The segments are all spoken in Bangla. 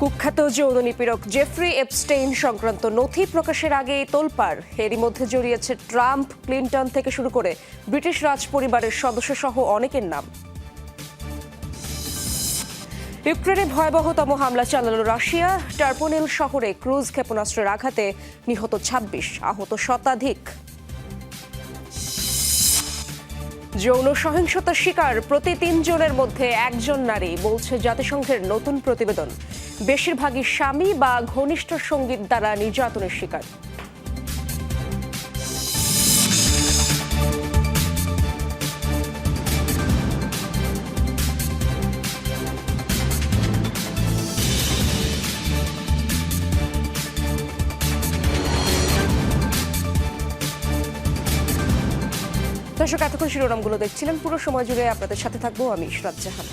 কুখ্যাত যৌন নিপীড়ক জেফ্রি এপস্টেইন সংক্রান্ত নথি প্রকাশের আগে তোলপাড়। এরই মধ্যে জড়িয়েছে ট্রাম্প, ক্লিন্টন থেকে শুরু করে ব্রিটিশ রাজ পরিবারের সদস্য সহ অনেকের নাম। ইউক্রেনে ভয়াবহতম হামলা চালালো রাশিয়া। টার্পোনিল শহরে ক্রুজ ক্ষেপণাস্ত্রের আঘাতে নিহত ২৬ আহত শতাধিক। যৌন সহিংসতার শিকার প্রতি তিনজনের মধ্যে একজন নারী বলছে জাতিসংঘের নতুন প্রতিবেদন। বেশিরভাগই স্বামী বা ঘনিষ্ঠ সংগীত দ্বারা নির্যাতনের শিকার। দর্শক এতক্ষণ শিরোনামগুলো দেখছিলেন। পুরো সময় জুড়ে আপনাদের সাথে থাকব আমি ইশরাত জাহান।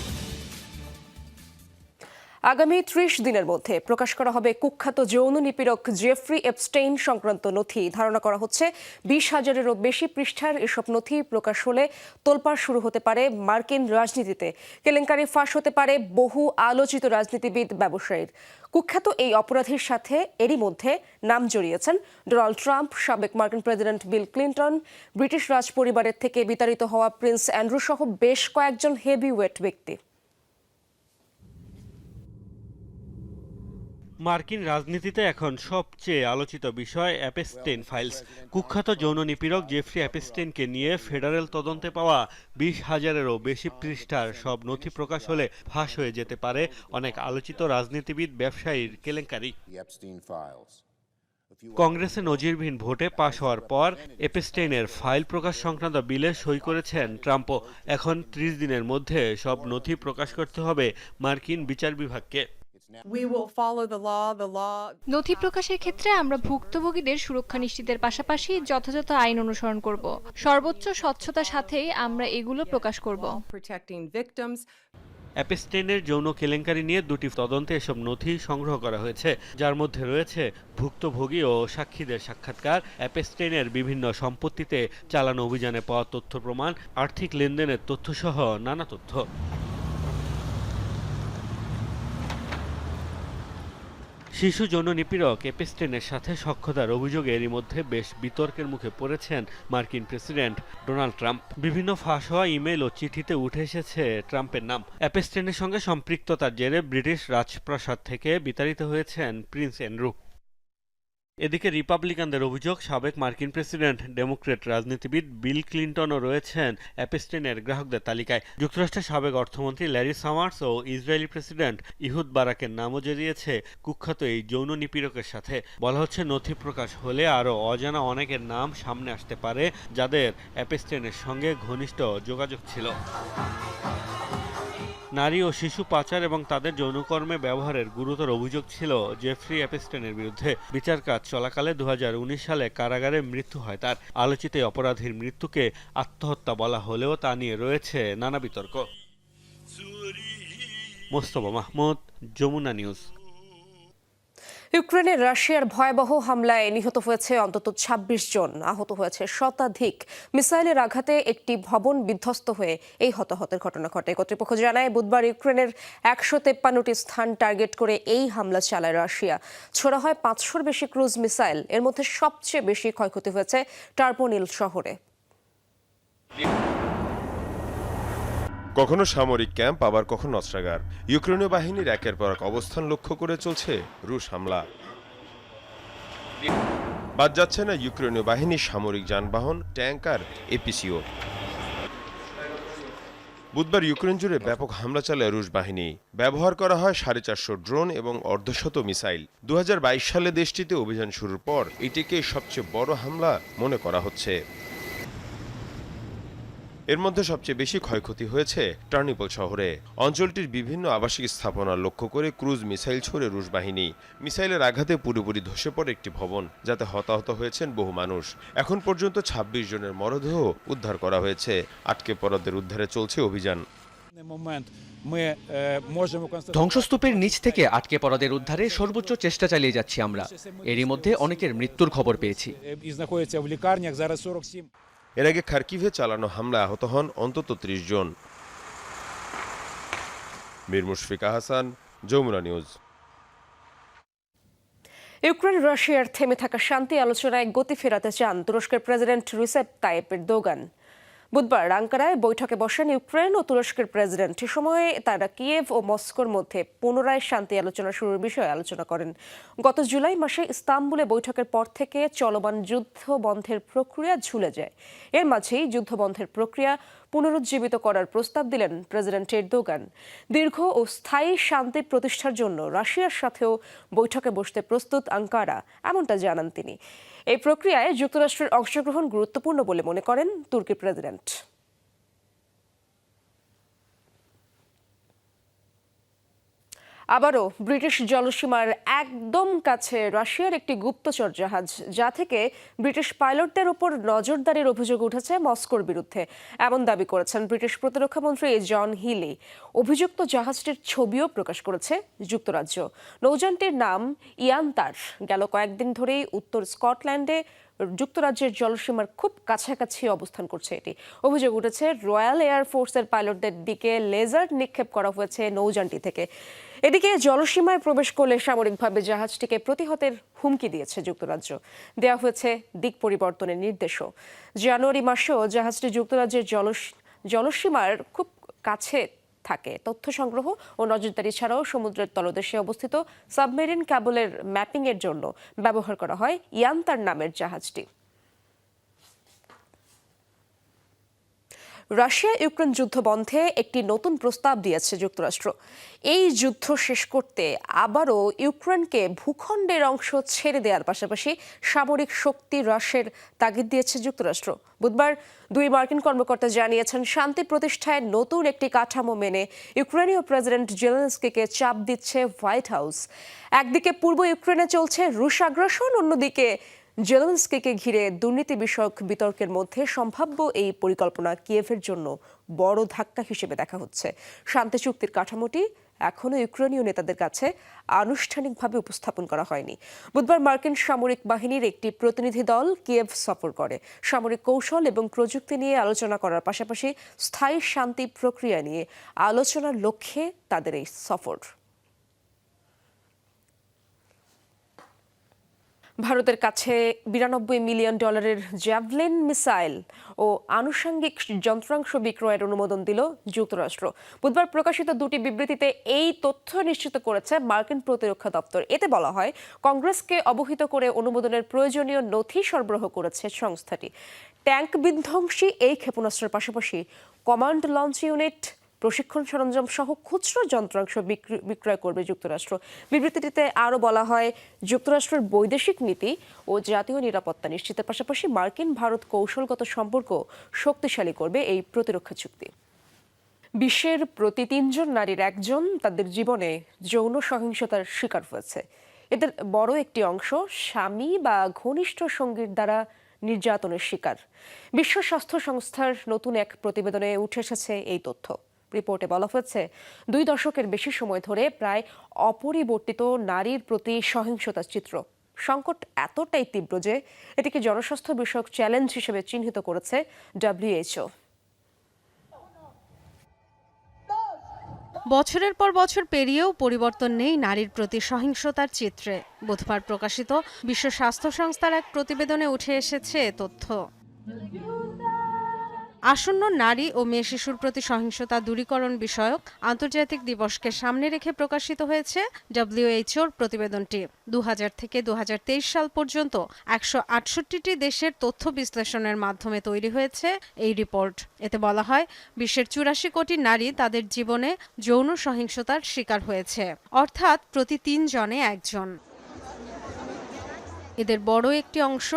আগামী ত্রিশ দিনের মধ্যে প্রকাশ করা হবে কুখ্যাত যৌন নিপীড়ক জেফ্রি এপস্টেইন সংক্রান্ত নথি। ধারণা করা হচ্ছে বিশ হাজারেরও বেশি পৃষ্ঠার এসব নথি প্রকাশ হলে তোলপাড় শুরু হতে পারে মার্কিন রাজনীতিতে। কেলেঙ্কারি ফাঁস হতে পারে বহু আলোচিত রাজনীতিবিদ ব্যবসায়ীর। কুখ্যাত এই অপরাধীর সাথে এরই মধ্যে নাম জড়িয়েছেন ডোনাল্ড ট্রাম্প, সাবেক মার্কিন প্রেসিডেন্ট বিল ক্লিন্টন, ব্রিটিশ রাজ পরিবারের থেকে বিতাড়িত হওয়া প্রিন্স অ্যান্ড্রু সহ বেশ কয়েকজন হেভিওয়েট ব্যক্তি। মার্কিন রাজনীতিতে এখন সবচেয়ে আলোচিত বিষয় অ্যাপেস্টেন ফাইলস। কুখ্যাত যৌন নিপীড়ক জেফ্রি অ্যাপেস্টেনকে নিয়ে ফেডারেল তদন্তে পাওয়া বিশ হাজারেরও বেশি পৃষ্ঠার সব নথি প্রকাশ হলে ফাঁস হয়ে যেতে পারে অনেক আলোচিত রাজনীতিবিদ, ব্যবসায়ীর কেলেঙ্কারি. কংগ্রেসে নজিরবিহীন ভোটে পাশ হওয়ার পর এপেস্টেইনের ফাইল প্রকাশ সংক্রান্ত বিলে সই করেছেন ট্রাম্পও। এখন ত্রিশ দিনের মধ্যে সব নথি প্রকাশ করতে হবে মার্কিন বিচার বিভাগকে। We will follow the law. The law নথি প্রকাশের ক্ষেত্রে আমরা ভুক্তভোগীদের সুরক্ষা নিশ্চিতের পাশাপাশি যথাযথ আইন অনুসরণ করব সর্বোচ্চ স্বচ্ছতার সাথেই আমরা এগুলো প্রকাশ করব অ্যাপেস্টেনের যৌন কেলেঙ্কারি নিয়ে দুটি তদন্তে এসব নথি সংগ্রহ করা হয়েছে যার মধ্যে রয়েছে ভুক্তভোগী ও সাক্ষীদের সাক্ষাৎকার অ্যাপেস্টেনের বিভিন্ন সম্পত্তিতে চালানো অভিযানে পাওয়া তথ্য প্রমাণ আর্থিক লেনদেনের তথ্যসহ নানা তথ্য শিশু যৌন নিপীড়ক এপেস্টেনের সাথে সক্ষতার অভিযোগে এরই মধ্যে বেশ বিতর্কের মুখে পড়েছেন মার্কিন প্রেসিডেন্ট ডোনাল্ড ট্রাম্প। বিভিন্ন ফাঁস হওয়া ইমেল ও চিঠিতে উঠে এসেছে ট্রাম্পের নাম। অ্যাপেস্টেনের সঙ্গে সম্পৃক্ততার জেরে ব্রিটিশ রাজপ্রাসাদ থেকে বিতাড়িত হয়েছেন প্রিন্স অ্যান্ড্রু এদিকে রিপাবলিকানদের অভিযোগ, সাবেক মার্কিন প্রেসিডেন্ট, ডেমোক্রেট রাজনীতিবিদ বিল ক্লিন্টনও রয়েছেন অ্যাপেস্টেনের গ্রাহকদের তালিকায়। যুক্তরাষ্ট্রের সাবেক অর্থমন্ত্রী ল্যারি সামার্স ও ইসরায়েলি প্রেসিডেন্ট ইহুদ বারাকের নামও জড়িয়েছে কুখ্যাত এই যৌন নিপীড়কের সাথে। বলা হচ্ছে, নথি প্রকাশ হলে আরও অজানা অনেকের নাম সামনে আসতে পারে, যাদের অ্যাপেস্টেনের সঙ্গে ঘনিষ্ঠ যোগাযোগ ছিল। নারী ও শিশু পাচার এবং তাদের যৌনকর্মে ব্যবহারের গুরুতর অভিযোগ ছিল জেফ্রি অ্যাপেস্টেনের বিরুদ্ধে। বিচার কাজ চলাকালে দু হাজার উনিশ সালে কারাগারে মৃত্যু হয় তার। আলোচিত অপরাধীর মৃত্যুকে আত্মহত্যা বলা হলেও তা নিয়ে রয়েছে নানা বিতর্ক। মোস্তফা মাহমুদ, যমুনা নিউজ। ইউক্রেনে রাশিয়ার ভয়াবহ হামলায় নিহত হয়েছে অন্তত ২৬ জন। আহত হয়েছে শতাধিক মিসাইলের আঘাতে একটি ভবন বিধ্বস্ত হয়ে এই হতাহতের ঘটনা ঘটে। কর্তৃপক্ষ জানায়, বুধবার ইউক্রেনের একশো তেপ্পান্নটি স্থান টার্গেট করে এই হামলা চালায় রাশিয়া। ছোড়া হয় পাঁচশোর বেশি ক্রুজ মিসাইল। এর মধ্যে সবচেয়ে বেশি ক্ষয়ক্ষতি হয়েছে টার্পোনিল শহরে। কখনো সামরিক ক্যাম্প, আবার কখনো অস্ত্রাগার। ইউক্রেনীয় বাহিনীর একের পর এক অবস্থান লক্ষ্য করে চলছে রুশ হামলা। বাদ যাচ্ছে না ইউক্রেনীয় বাহিনীর সামরিক যানবাহন ট্যাঙ্ক আর এপিসিও। বুধবার ইউক্রেন জুড়ে ব্যাপক হামলা চালায় রুশ বাহিনী। ব্যবহার করা হয় সাড়ে চারশো ড্রোন এবং অর্ধশত মিসাইল। দু হাজার বাইশ সালে দেশটিতে অভিযান শুরুর পর এটিকে সবচেয়ে বড় হামলা মনে করা হচ্ছে। এর মধ্যে সবচেয়ে বেশি ক্ষয়ক্ষতি হয়েছে টার্নিপল শহরে। অঞ্চলটির বিভিন্ন আবাসিক স্থাপনা লক্ষ্য করে ক্রুজ মিসাইল ছড়ে রুশ বাহিনী। মিসাইলের আঘাতে পুরোপুরি ধসে পড়ে একটি ভবন যাতে হতাহত হয়েছেন বহু মানুষ। এখন পর্যন্ত ২৬ জনের মরদেহ উদ্ধার করা হয়েছে। আটকে পরাদের উদ্ধারে চলছে অভিযান। ধ্বংসস্তূপের নিচ থেকে আটকে পড়াদের উদ্ধারে সর্বোচ্চ চেষ্টা চালিয়ে যাচ্ছি আমরা। এরই মধ্যে অনেকের মৃত্যুর খবর পেয়েছি। এর আগে খার্কিভে চালানো হামলায় আহত হন অন্তত ত্রিশ জন। মীর মুশফিক হাসান, যমুনা নিউজ। ইউক্রেন, রাশিয়ার থেমে থাকা শান্তি আলোচনায় গতি ফেরাতে চান তুরস্কের প্রেসিডেন্ট রিসেপ তাইপের দোগান বুধবার আঙ্কারায় বৈঠকে বসেন ইউক্রেন ও তুরস্কের প্রেসিডেন্ট। সে সময়ে তারা কিয়েভ ও মস্কোর মধ্যে পুনরায় শান্তি আলোচনা শুরুর বিষয়ে আলোচনা করেন। গত জুলাই মাসে ইস্তাম্বুলে বৈঠকের পর থেকে চলমান যুদ্ধ বন্ধের প্রক্রিয়া ঝুলে যায়। এর মাঝেই যুদ্ধ বন্ধের প্রক্রিয়া পুনরুজ্জীবিত করার প্রস্তাব দিলেন প্রেসিডেন্ট এরদোগান। দীর্ঘ ও স্থায়ী শান্তি প্রতিষ্ঠার জন্য রাশিয়ার সাথেও বৈঠকে বসতে প্রস্তুত আঙ্কারা, এমনটা জানান তিনি। এই প্রক্রিয়ায় যুক্তরাষ্ট্রের অংশগ্রহণ গুরুত্বপূর্ণ বলে মনে করেন তুর্কি প্রেসিডেন্ট। আবারও ব্রিটিশ জলসীমার একদম কাছে রাশিয়ার একটি গুপ্তচর জাহাজ, যা থেকে ব্রিটিশ পাইলটদের ওপর নজরদারির অভিযোগ উঠেছে মস্কোর বিরুদ্ধে। এমন দাবি করেছেন ব্রিটিশ প্রতিরক্ষামন্ত্রী জন হিলি। অভিযুক্ত জাহাজটির ছবিও প্রকাশ করেছে যুক্তরাজ্য। নৌযানটির নাম ইয়ান্তার। গেল কয়েকদিন ধরেই উত্তর স্কটল্যান্ডে যুক্তরাজ্যের জলসীমার খুব কাছাকাছি অবস্থান করছে এটি। অভিযোগ উঠেছে, রয়্যাল এয়ার ফোর্সের পাইলটদের দিকে লেজার নিক্ষেপ করা হয়েছে নৌযানটি থেকে। এদিকে জলসীমায় প্রবেশ করলে সামরিকভাবে জাহাজটিকে প্রতিহতের হুমকি দিয়েছে যুক্তরাজ্য। দেওয়া হয়েছে দিক পরিবর্তনের নির্দেশও। জানুয়ারি মাসেও জাহাজটি যুক্তরাজ্যের জলস, জলসীমার খুব কাছে থাকে। তথ্য সংগ্রহ ও নজরদারি ছাড়াও সমুদ্রের তলদেশে অবস্থিত সাবমেরিন ক্যাবলের ম্যাপিংয়ের জন্য ব্যবহার করা হয় ইয়ান্তার নামের জাহাজটি। রাশিয়া ইউক্রেন যুদ্ধ বন্ধে একটি নতুন প্রস্তাব দিয়েছে যুক্তরাষ্ট্র। এই যুদ্ধ শেষ করতে আবারও ইউক্রেনকে ভূখণ্ডের অংশ ছেড়ে দেওয়ার পাশাপাশি সামরিক শক্তি হ্রাসের তাগিদ দিয়েছে যুক্তরাষ্ট্র। বুধবার দুই মার্কিন কর্মকর্তা জানিয়েছেন, শান্তি প্রতিষ্ঠায় নতুন একটি কাঠামো মেনে ইউক্রেনীয় প্রেসিডেন্ট জেলেন্সকিকে চাপ দিচ্ছে হোয়াইট হাউস। একদিকে পূর্ব ইউক্রেনে চলছে রুশ আগ্রাসন, অন্যদিকে জেলেন্সকিকে ঘিরে দুর্নীতি বিষয়ক বিতর্কের মধ্যে সম্ভাব্য এই পরিকল্পনা কিয়েভের জন্য বড় ধাক্কা হিসেবে দেখা হচ্ছে। শান্তি চুক্তির কাঠামোটি এখনও ইউক্রেনীয় নেতাদের কাছে আনুষ্ঠানিকভাবে উপস্থাপন করা হয়নি। বুধবার মার্কিন সামরিক বাহিনীর একটি প্রতিনিধি দল কিয়েভ সফর করে। সামরিক কৌশল এবং প্রযুক্তি নিয়ে আলোচনা করার পাশাপাশি স্থায়ী শান্তি প্রক্রিয়া নিয়ে আলোচনার লক্ষ্যে তাদের এই সফর। ভারতের কাছে বিরানব্বই মিলিয়ন ডলারের জ্যাভলিন মিসাইল ও আনুষঙ্গিক যন্ত্রাংশ বিক্রয়ের অনুমোদন দিল যুক্তরাষ্ট্র। বুধবার প্রকাশিত দুটি বিবৃতিতে এই তথ্য নিশ্চিত করেছে মার্কিন প্রতিরক্ষা দপ্তর। এতে বলা হয়, কংগ্রেসকে অবহিত করে অনুমোদনের প্রয়োজনীয় নথি সরবরাহ করেছে সংস্থাটি। ট্যাঙ্ক বিধ্বংসী এই ক্ষেপণাস্ত্রের পাশাপাশি কমান্ড লঞ্চ ইউনিট প্রশিক্ষণ সরঞ্জাম সহ খুচরো যন্ত্রাংশ বিক্রি- বিক্রয় করবে যুক্তরাষ্ট্র। বিবৃতিটিতে আরও বলা হয়, যুক্তরাষ্ট্রের বৈদেশিক নীতি ও জাতীয় নিরাপত্তা নিশ্চিতের পাশাপাশি মার্কিন ভারত কৌশলগত সম্পর্ক শক্তিশালী করবে এই প্রতিরক্ষা চুক্তি। বিশ্বের প্রতি তিনজন নারীর একজন তাদের জীবনে যৌন সহিংসতার শিকার হয়েছে। এদের বড় একটি অংশ স্বামী বা ঘনিষ্ঠ সঙ্গীর দ্বারা নির্যাতনের শিকার। বিশ্ব স্বাস্থ্য সংস্থার নতুন এক প্রতিবেদনে উঠে এসেছে এই তথ্য। রিপোর্টে বলা হয়েছে, দুই দশকের বেশি সময় ধরে প্রায় অপরিবর্তিত নারীর প্রতি সহিংসতার চিত্র। সংকট এতটাই তীব্র যে এটিকে জনস্বাস্থ্য বিষয়ক চ্যালেঞ্জ হিসেবে চিহ্নিত করেছে ডব্লিউএইচও। বছরের পর বছর পেরিয়েও পরিবর্তন নেই নারীর প্রতি সহিংসতার চিত্রে। বুধবার প্রকাশিত বিশ্ব স্বাস্থ্য সংস্থার এক প্রতিবেদনে উঠে এসেছে তথ্য। আসন্ন নারী ও মেয়ে শিশুর প্রতি সহিংসতা দূরীকরণ বিষয়ক আন্তর্জাতিক দিবসকে সামনে রেখে প্রকাশিত হয়েছে ডব্লিউএইচওর প্রতিবেদনটি। দু হাজার থেকে দু হাজার তেইশ সাল পর্যন্ত একশো আটষট্টিটি দেশের তথ্য বিশ্লেষণের মাধ্যমে তৈরি হয়েছে এই রিপোর্ট। এতে বলা হয়, বিশ্বের চুরাশি কোটি নারী তাদের জীবনে যৌন সহিংসতার শিকার হয়েছে। অর্থাৎ প্রতি তিন জনে একজন। এদের বড় একটি অংশ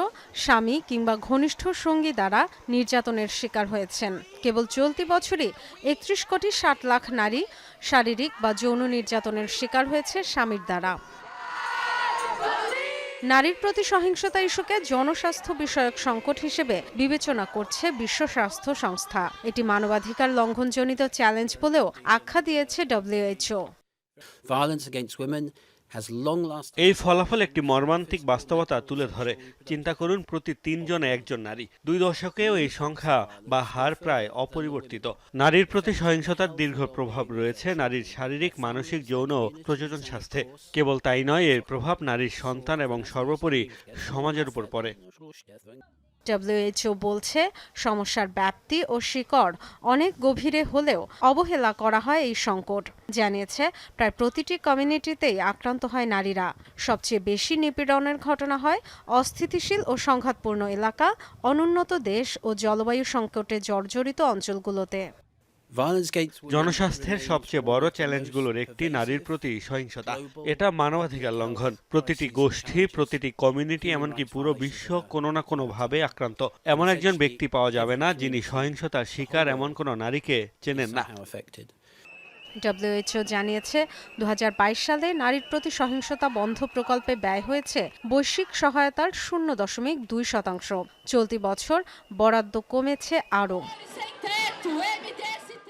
স্বামী কিংবা ঘনিষ্ঠ সঙ্গী দ্বারা নির্যাতনের শিকার হয়েছেন। কেবল চলতি বছরই একত্রিশ কোটি ষাট লাখ নারী শারীরিক বা যৌন নির্যাতনের শিকার হয়েছে স্বামীর দ্বারা। নারীর প্রতি সহিংসতা ইস্যুকে জনস্বাস্থ্য বিষয়ক সংকট হিসেবে বিবেচনা করছে বিশ্ব স্বাস্থ্য সংস্থা। এটি মানবাধিকার লঙ্ঘনজনিত চ্যালেঞ্জ বলেও আখ্যা দিয়েছে ডব্লিউএইচও Violence against women. এই ফলাফল একটি মর্মান্তিক বাস্তবতা তুলে ধরে। চিন্তা করুন, প্রতি তিনজনে একজন নারী। দুই দশকেও এই সংখ্যা বা হার প্রায় অপরিবর্তিত। নারীর প্রতি সহিংসতার দীর্ঘ প্রভাব রয়েছে, নারীর শারীরিক, মানসিক, যৌন প্রযোজন স্বাস্থ্যে। কেবল তাই নয়, এর প্রভাব নারীর সন্তান এবং সর্বোপরি সমাজের উপর পড়ে। ডব্লিউএইচও বলছে, সমস্যার ব্যাপ্তি ও শিকড় অনেক গভীরে হলেও অবহেলা করা হয় এই সংকট। জানিয়েছে, প্রায় প্রতিটি কমিউনিটিতেই আক্রান্ত হয় নারীরা। সবচেয়ে বেশি নিপীড়নের ঘটনা হয় অস্থিতিশীল ও সংঘাতপূর্ণ এলাকা, অনুন্নত দেশ ও জলবায়ু সংকটে জর্জরিত অঞ্চলগুলোতে। জনস্বাস্থ্যের সবচেয়ে বড় চ্যালেঞ্জগুলোর একটি নারীর প্রতি সহিংসতা। এটা মানবাধিকার লঙ্ঘন প্রতিটি গোষ্ঠী প্রতিটি কমিউনিটি এমনকি পুরো বিশ্ব কোনো না কোনো ভাবে আক্রান্ত। এমন একজন ব্যক্তি পাওয়া যাবে না যিনি সহিংসতার শিকার এমন কোনো নারীকে চেনেন না. ডব্লিউএইচও জানিয়েছে দু হাজার বাইশ সালে নারীর প্রতি সহিংসতা বন্ধ প্রকল্পে ব্যয় হয়েছে বৈশ্বিক সহায়তার শূন্য দশমিক দুই শতাংশ। চলতি বছর বরাদ্দ কমেছে আরও।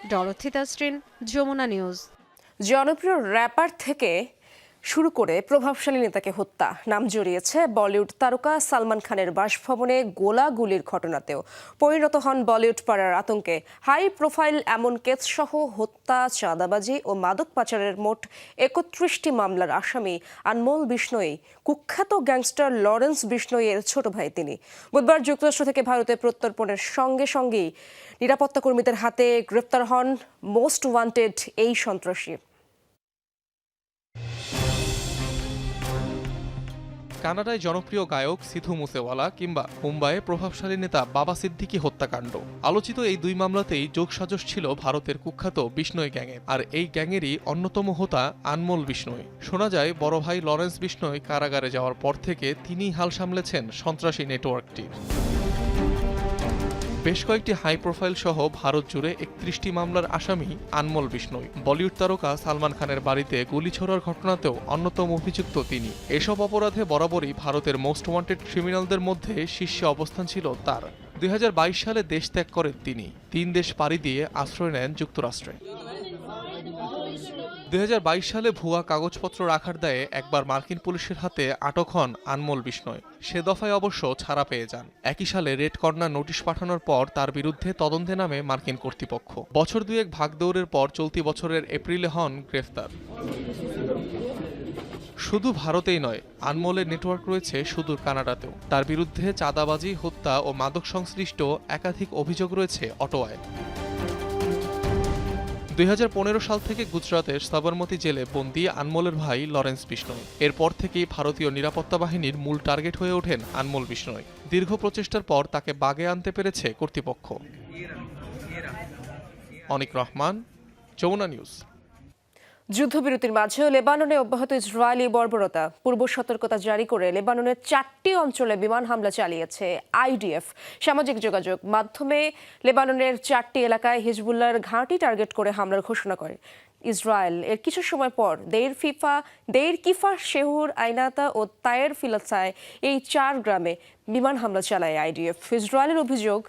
ডরথি স্ট্রিন যমুনা নিউজ। জনপ্রিয় র্যাপার থেকে শুরু করে প্রভাবশালী নেতাকে হত্যা। নাম জড়িয়েছে বলিউড তারকা সালমান খানের বাসভবনে গোলাগুলির ঘটনাতেও। পরিণত হন বলিউড পাড়ার আতঙ্কে। হাই প্রোফাইল এমন কেসসহ হত্যা, চাঁদাবাজি ও মাদক পাচারের মোট একত্রিশটি মামলার আসামি আনমোল বিষ্ণই। কুখ্যাত গ্যাংস্টার লরেন্স বিষ্ণইয়ের ছোট ভাই তিনি। বুধবার যুক্তরাষ্ট্র থেকে ভারতে প্রত্যর্পণের সঙ্গে সঙ্গেই নিরাপত্তা কর্মীদের হাতে গ্রেপ্তার হন মোস্ট ওয়ান্টেড এই সন্ত্রাসী। কানাডায় জনপ্রিয় গায়ক সিধু মুসেওয়ালা কিংবা মুম্বাইয়ে প্রভাবশালী নেতা বাবা সিদ্দিকি হত্যাকাণ্ড। আলোচিত এই দুই মামলাতেই যোগসাজশ ছিল ভারতের কুখ্যাত বিষ্ণয় গ্যাংয়ের। আর এই গ্যাংয়েরই অন্যতম হোতা আনমোল বিষ্ণয় শোনা যায়, বড় ভাই লরেন্স বিষ্ণয় কারাগারে যাওয়ার পর থেকে তিনি হাল সামলেছেন সন্ত্রাসী নেটওয়ার্কটির। বেশ কয়েকটি হাই প্রোফাইল সহ ভারত জুড়ে একত্রিশটি মামলার আসামি আনমোল বিষ্ণই। বলিউড তারকা সালমান খানের বাড়িতে গুলি ছোড়ার ঘটনাতেও অন্যতম অভিযুক্ত তিনি। এসব অপরাধে বরাবরই ভারতের মোস্ট ওয়ান্টেড ক্রিমিনালদের মধ্যে শীর্ষে অবস্থান ছিল তার। দুই হাজার বাইশ সালে দেশ ত্যাগ করেন তিনি। তিন দেশ পাড়ি দিয়ে আশ্রয় নেন যুক্তরাষ্ট্রে। দু হাজার বাইশ সালে ভুয়া কাগজপত্র রাখার দায়ে একবার মার্কিন পুলিশের হাতে আটক হন আনমোল বিষ্ণয়। সে দফায় অবশ্য ছাড়া পেয়ে যান। একই সালে রেড কর্নার নোটিশ পাঠানোর পর তার বিরুদ্ধে তদন্তে নামে মার্কিন কর্তৃপক্ষ। বছর দুয়েক ভাগদৌড়ের পর চলতি বছরের এপ্রিলে হন গ্রেফতার। শুধু ভারতেই নয়, আনমোলের নেটওয়ার্ক রয়েছে সুদূর কানাডাতেও। তার বিরুদ্ধে চাঁদাবাজি, হত্যা ও মাদক সংশ্লিষ্ট একাধিক অভিযোগ রয়েছে অটোয়ায়। দুই হাজার পনেরো সাল থেকে গুজরাতের সাবরমতী জেলে বন্দি আনমলের ভাই লরেন্স বিষ্ণয় এরপর থেকেই ভারতীয় নিরাপত্তা বাহিনীর মূল টার্গেট হয়ে ওঠেন আনমোল বিষ্ণয় দীর্ঘ প্রচেষ্টার পর তাকে বাগে আনতে পেরেছে কর্তৃপক্ষ। অনিক রহমান, যমুনা নিউজ। যুদ্ধবিরতির মাঝেও লেবাননে অব্যাহত ইসরায়েলি বর্বরতা। পূর্ব সতর্কতা জারি করে লেবাননের চারটি অঞ্চলে বিমান হামলা চালিয়েছে আইডিএফ। সামাজিক যোগাযোগ মাধ্যমে লেবাননের চারটি এলাকায় হিজবুল্লার ঘাঁটি টার্গেট করে হামলার ঘোষণা করে ইসরায়েল। এর কিছু সময় পর দেইর ফিফা, দেইর কিফা, শেহুর, আইনাতা ও তায়ের ফিলাসায় এই চার গ্রামে বিমান হামলা চালায় আইডিএফ। ইসরায়েলের অভিযোগ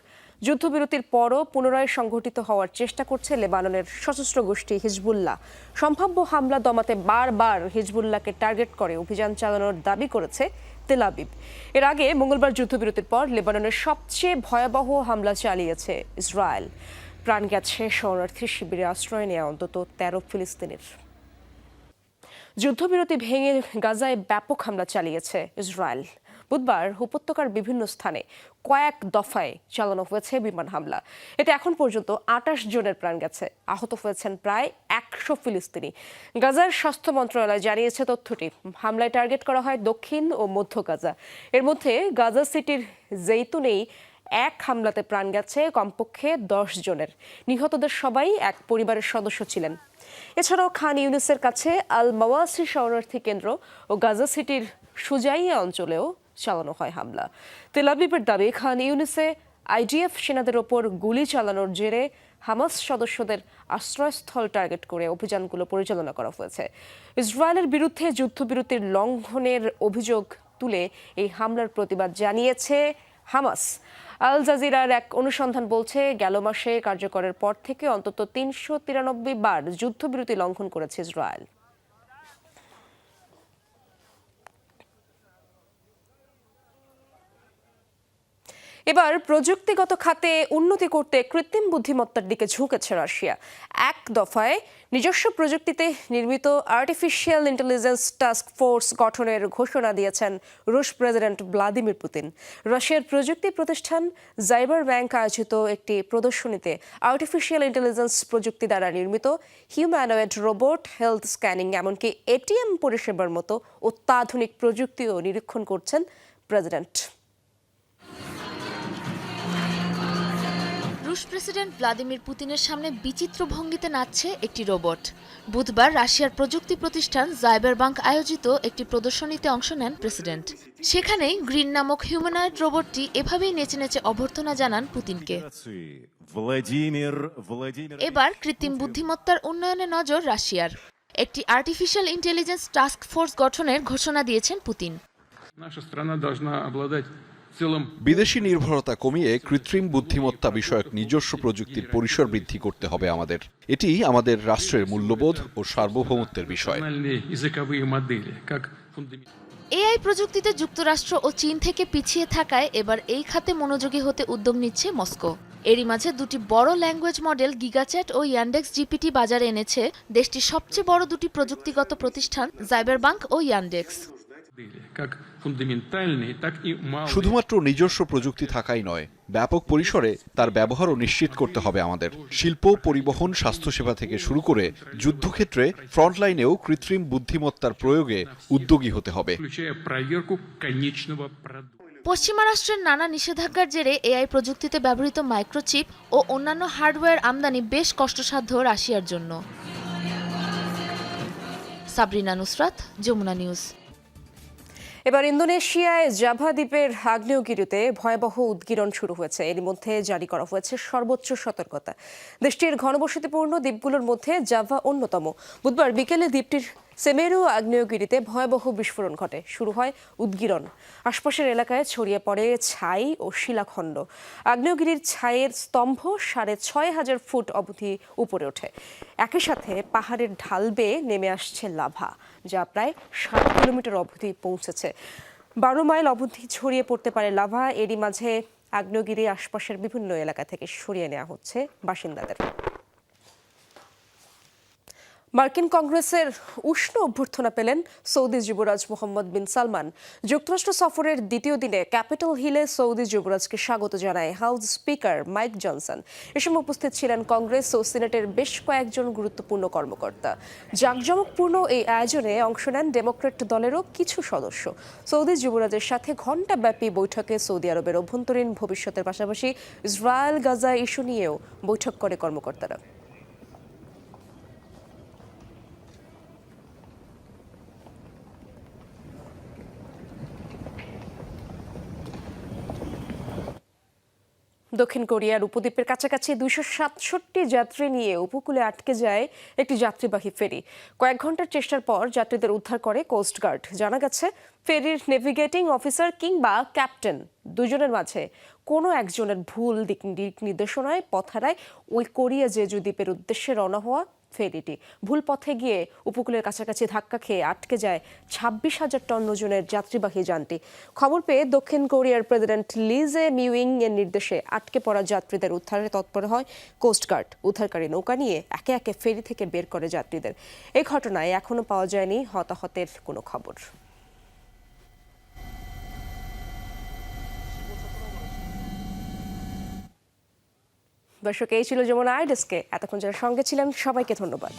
যুদ্ধবিরতির পরও পুনরায় সংঘটিত হওয়ার চেষ্টা করছে লেবাননের সশস্ত্র গোষ্ঠী হিজবুল্লাহ। সম্ভাব্য হামলা দমাতে বারবার হিজবুল্লাহকে টার্গেট করে অভিযান চালানোর দাবি করেছে তেলাবিব এর আগে মঙ্গলবার যুদ্ধবিরতির পর লেবাননের সবচেয়ে ভয়াবহ হামলা চালিয়েছে ইসরায়েল। প্রাণ গেছে শরণার্থী শিবিরে আশ্রয় নেওয়া অন্তত তেরো ফিলিস্তিনের। যুদ্ধবিরতি ভেঙে গাজায় ব্যাপক হামলা চালিয়েছে ইসরায়েল। বুধবার উপত্যকার বিভিন্ন স্থানে কয়েক দফায় চালানো হয়েছে বিমান হামলা। এতে এখন পর্যন্ত আটাশ জনের প্রাণ গেছে। আহত হয়েছেন প্রায় একশো ফিলিস্তিনি। গাজার স্বাস্থ্য মন্ত্রণালয় জানিয়েছে তথ্যটি। হামলায় টার্গেট করা হয় দক্ষিণ ও মধ্য গাজা। এর মধ্যে গাজা সিটির জেইতুনেই এক হামলাতে প্রাণ গেছে, কমপক্ষে দশ জনের। নিহতদের সবাই এক পরিবারের সদস্য ছিলেন। এছাড়াও খান ইউনিসের কাছে আল মাওয়াসি শরণার্থী কেন্দ্র ও গাজা সিটির সুজাইয়া অঞ্চলেও চালানো হয় হামলা। তেলাবিবের দাবি, খান ইউনিসে আইডিএফ সেনাদের ওপর গুলি চালানোর জেরে হামাস সদস্যদের আশ্রয়স্থল টার্গেট করে অভিযানগুলো পরিচালনা করা হয়েছে। ইসরায়েলের বিরুদ্ধে যুদ্ধবিরতির লঙ্ঘনের অভিযোগ তুলে এই হামলার প্রতিবাদ জানিয়েছে হামাস। আল জাজিরার এক অনুসন্ধান বলছে, গেল মাসে কার্যকরের পর থেকে অন্তত তিনশো তিরানব্বই বার যুদ্ধবিরতি লঙ্ঘন করেছে ইসরায়েল। এবার প্রযুক্তিগত খাতে উন্নতি করতে কৃত্রিম বুদ্ধিমত্তার দিকে ঝুঁকেছে রাশিয়া। এক দফায় নিজস্ব প্রযুক্তিতে নির্মিত আর্টিফিশিয়াল ইন্টেলিজেন্স টাস্ক ফোর্স গঠনের ঘোষণা দিয়েছেন রুশ প্রেসিডেন্ট ভ্লাদিমির পুতিন। রাশিয়ার প্রযুক্তি প্রতিষ্ঠান জাইবার ব্যাংক আয়োজিত একটি প্রদর্শনীতে আর্টিফিশিয়াল ইন্টেলিজেন্স প্রযুক্তি দ্বারা নির্মিত হিউম্যানয়েড রোবট হেলথ স্ক্যানিং এমনকি এটিএম পরিষেবার মতো অত্যাধুনিক প্রযুক্তিও নিরীক্ষণ করছেন প্রেসিডেন্ট। রুশ প্রেসিডেন্ট ভ্লাদিমির পুতিনের সামনে বিচিত্র ভঙ্গিতে নাচছে একটি রোবট। বুধবার রাশিয়ার প্রযুক্তি প্রতিষ্ঠান জাইবার বাঙ্ক আয়োজিত একটি প্রদর্শনীতে অংশ নেন প্রেসিডেন্ট। সেখানেই গ্রিন নামক হিউম্যানয়েড রোবটটি এভাবেই নেচে নেচে অভ্যর্থনা জানান পুতিনকে। এবার কৃত্রিম বুদ্ধিমত্তার উন্নয়নে নজর রাশিয়ার। একটি আর্টিফিশিয়াল ইন্টেলিজেন্স টাস্ক ফোর্স গঠনের ঘোষণা দিয়েছেন পুতিন। বিদেশি নির্ভরতা কমিয়ে কৃত্রিম বুদ্ধিমত্তা বিষয়ক নিজস্ব প্রযুক্তির পরিসর বৃদ্ধি করতে হবে আমাদের। এটি আমাদের রাষ্ট্রের মূল্যবোধ ও সার্বভৌমত্বের বিষয়। এআই প্রযুক্তিতে যুক্তরাষ্ট্র ও চীন থেকে পিছিয়ে থাকায় এবার এই খাতে মনোযোগী হতে উদ্যোগ নিচ্ছে মস্কো। এরই মাঝে দুটি বড় ল্যাঙ্গুয়েজ মডেল গিগাচ্যাট ও ইয়ান্ডেক্স জিপিটি বাজারে এনেছে দেশটির সবচেয়ে বড় দুটি প্রযুক্তিগত প্রতিষ্ঠান জাইবার বাঙ্ক ও ইয়ান্ডেক্স। শুধুমাত্র নিজস্ব প্রযুক্তি থাকাই নয় ব্যাপক পরিসরে তার ব্যবহারও নিশ্চিত করতে হবে আমাদের। শিল্প পরিবহন স্বাস্থ্যসেবা থেকে শুরু করে যুদ্ধক্ষেত্রে ফ্রন্টলাইনেও কৃত্রিম বুদ্ধিমত্তার প্রয়োগে উদ্যোগী হতে হবে। পশ্চিমা রাষ্ট্রের নানা নিষেধাজ্ঞার জেরে এআই প্রযুক্তিতে ব্যবহৃত মাইক্রোচিপ ও অন্যান্য হার্ডওয়্যার আমদানি বেশ কষ্টসাধ্য রাশিয়ার জন্য। সাবরিনা নুসরাত যমুনা নিউজ। এবার ইন্দোনেশিয়ায় জাভা দ্বীপের আগ্নেয়গিরিতে ভয়াবহ উদ্গীরণ শুরু হয়েছে। এর মধ্যে জারি করা হয়েছে সর্বোচ্চ সতর্কতা। দেশটির ঘনবসতিপূর্ণ দ্বীপগুলোর মধ্যে জাভা অন্যতম। বুধবার বিকেলে দ্বীপটির সেমেরু আগ্নেয়গিরিতে ভয়াবহ বিস্ফোরণ ঘটে। শুরু হয় উদ্গীরণ। আশপাশের এলাকায় ছড়িয়ে পড়ে ছাই ও শিলাখণ্ড। আগ্নেয়গিরির ছাইয়ের স্তম্ভ সাড়ে ছয় হাজার ফুট অবধি উপরে ওঠে। একই সাথে পাহাড়ের ঢাল বেয়ে নেমে আসছে লাভা, যা প্রায় ষাট কিলোমিটার অবধি পৌঁছেছে। বারো মাইল অবধি ছড়িয়ে পড়তে পারে লাভা। এরই মাঝে আগ্নেয়গিরি আশপাশের বিভিন্ন এলাকা থেকে সরিয়ে নেওয়া হচ্ছে বাসিন্দাদের। মার্কিন কংগ্রেসের উষ্ণ অভ্যর্থনা পেলেন সৌদি যুবরাজ মোহাম্মদ বিন সালমান। যুক্তরাষ্ট্র সফরের দ্বিতীয় দিনে ক্যাপিটাল হিলে সৌদি যুবরাজকে স্বাগত জানায় হাউস স্পিকার মাইক জনসন। এ সময় উপস্থিত ছিলেন কংগ্রেস ও সিনেটের বেশ কয়েকজন গুরুত্বপূর্ণ কর্মকর্তা। জাঁকজমকপূর্ণ এই আয়োজনে অংশ নেন ডেমোক্রেট দলেরও কিছু সদস্য। সৌদি যুবরাজের সাথে ঘণ্টাব্যাপী বৈঠকে সৌদি আরবের অভ্যন্তরীণ ভবিষ্যতের পাশাপাশি ইসরায়েল গাজা ইস্যু নিয়েও বৈঠক করে কর্মকর্তারা। দক্ষিণ কোরিয়ার উপদ্বীপের কাছাকাছি দুশো সাতষট্টি যাত্রী নিয়ে উপকূলে আটকে যায় একটি যাত্রীবাহী ফেরি। কয়েক ঘণ্টার চেষ্টার পর যাত্রীদের উদ্ধার করে কোস্টগার্ড জানা গেছে, ফেরির নেভিগেটিং অফিসার কিংবা ক্যাপ্টেন দুজনের মাঝে কোনো একজনের ভুল দিক নির্দেশনায়, পথারায় ওই কোরিয়া জেজু দ্বীপের উদ্দেশ্যে রওনা হওয়া ফেরিটি। ভুল পথে গিয়ে উপকূলের কাছাকাছি ধাক্কা খেয়ে আটকে যায় ছাব্বিশ হাজার টন ওজনের যাত্রীবাহী যানটি। খবর পেয়ে দক্ষিণ কোরিয়ার প্রেসিডেন্ট লিজে মিউইং এর নির্দেশে আটকে পড়া যাত্রীদের উদ্ধারে তৎপর হয় কোস্টগার্ড উদ্ধারকারী নৌকা নিয়ে একে একে ফেরি থেকে বের করে যাত্রীদের। এই ঘটনায় এখনও পাওয়া যায়নি হতাহতের কোনো খবর। দর্শক এই ছিল যেমন আইডেস্কে এতক্ষণ যারা সঙ্গে ছিলেন সবাইকে ধন্যবাদ।